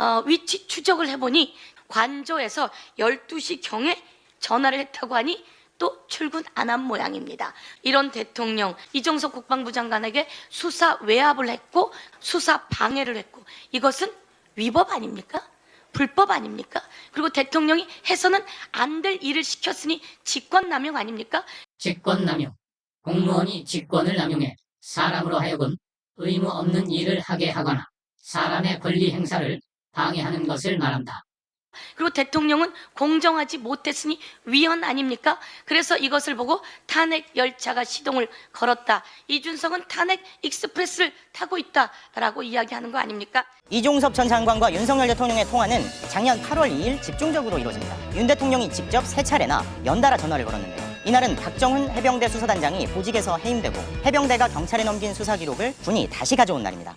어, 위치 추적을 해보니 관저에서 12시 경에 전화를 했다고 하니 또 출근 안 한 모양입니다. 이런 대통령 이종석 국방부 장관에게 수사 외압을 했고 수사 방해를 했고 이것은 위법 아닙니까? 불법 아닙니까? 그리고 대통령이 해서는 안 될 일을 시켰으니 직권남용 아닙니까? 직권남용. 공무원이 직권을 남용해 사람으로 하여금 의무 없는 일을 하게 하거나 사람의 권리 행사를 방해하는 것을 말한다. 그리고 대통령은 공정하지 못했으니 위헌 아닙니까? 그래서 이것을 보고 탄핵 열차가 시동을 걸었다. 이준석은 탄핵 익스프레스를 타고 있다라고 이야기하는 거 아닙니까? 이종섭 전 장관과 윤석열 대통령의 통화는 작년 8월 2일 집중적으로 이루어집니다. 윤 대통령이 직접 세 차례나 연달아 전화를 걸었는데요. 이날은 박정훈 해병대 수사단장이 보직에서 해임되고 해병대가 경찰에 넘긴 수사 기록을 군이 다시 가져온 날입니다.